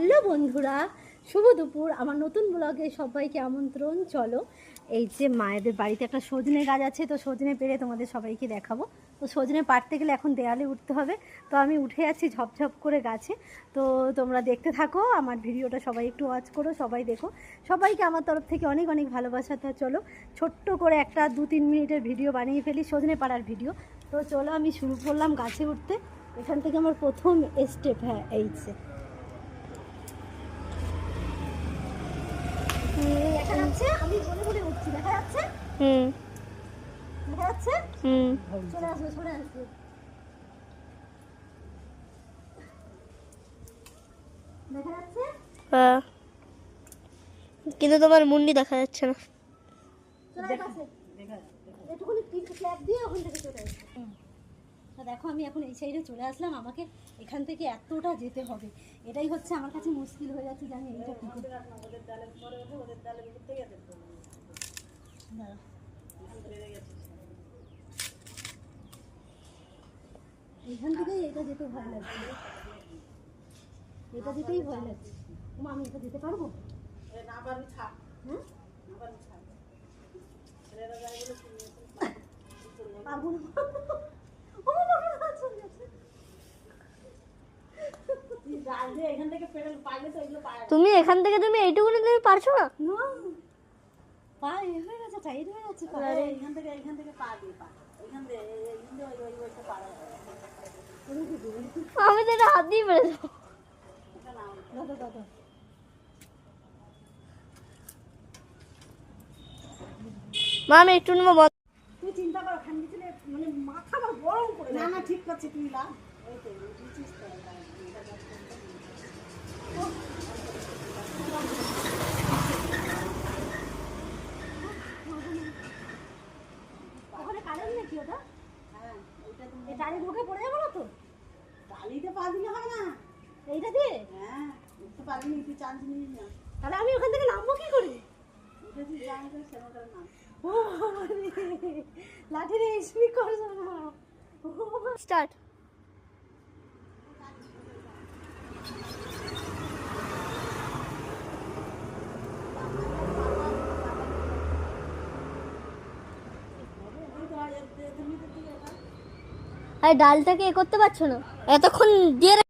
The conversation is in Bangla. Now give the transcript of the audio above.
হ্যালো বন্ধুরা, শুভ দুপুর। আমার নতুন ব্লগে সবাইকে আমন্ত্রণ। চলো, এই যে মায়েদের বাড়িতে একটা সজনে গাছ আছে, তো সজনে পেরে তোমাদের সবাইকে দেখাবো। তো সজনে পাড়তে গেলে এখন দেয়ালে উঠতে হবে, তো আমি উঠে আছি ঝপঝপ করে গাছে। তো তোমরা দেখতে থাকো, আমার ভিডিওটা সবাই একটু ওয়াচ করো, সবাই দেখো। সবাইকে আমার তরফ থেকে অনেক অনেক ভালোবাসা। তো চলো, ছোট্ট করে একটা দু তিন মিনিটের ভিডিও বানিয়ে ফেলি, সজনে পাড়ার ভিডিও। তো চলো, আমি শুরু করলাম গাছে উঠতে। এখান থেকে আমার প্রথম স্টেপ হ্যাঁ এই যে দেখা যাচ্ছে আমি মনে মনে উঠছি দেখা যাচ্ছে? হুম। দেখা যাচ্ছে? হুম। চলে আসবে চলে আসবে। দেখা যাচ্ছে? হ্যাঁ। কিন্তু তোমার মুন্ডি দেখা যাচ্ছে না। চলে আসবে একটুখানি টিপ ফ্ল্যাগ দিয়ে ওখান থেকে চলে আসবে তা দেখো আমি এখন এই সাইডে চলে আসলাম। আমাকে এখান থেকে এতটা যেতে হবে। এটাই হচ্ছে আমার কাছে মুশকিল হয়ে যাচ্ছে জানি এইটা কি করে। এখান থেকেই এটা যেতে ভয় লাগছে। এটা যেতেই ভয় লাগছে। মা আমি এটা যেতে পারব? হ্যাঁ পারব না ও বাবা, না, চলে যাচ্ছে। তুমি এখান থেকে তুমি এইটুকু তুমি পারছ না? না। পা হয়ে গেছে টাইট হয়ে যাচ্ছে পা। এখান থেকে এখান থেকে পা দিয়ে পা এখান থেকে এখান থেকে ওই ওই ওইটা পা আমি তো এটা হাত দিয়ে পেরে দেবো দাদা দাদা মা আমি একটু নেব বন্ধ তুই চিন্তা করো ছিল মানে মাথা আমার গরম করে না না ঠিক করছে তুই না ওই তো। নাকি ওটা? হ্যাঁ এই টালি ঢুকে পড়ে যাব না তো? বালিতে পা দিলে হবে না। এইটা দিয়ে? হ্যাঁ উঠতে পারবি তুই চান্স নিস না। তাহলে আমি ওখান থেকে নামবো কি করে? লাঠি রে, স্পিক করছ না স্টার্ট। আরে ডালটাকে এ করতে পারছ না? এতক্ষণ দিয়ে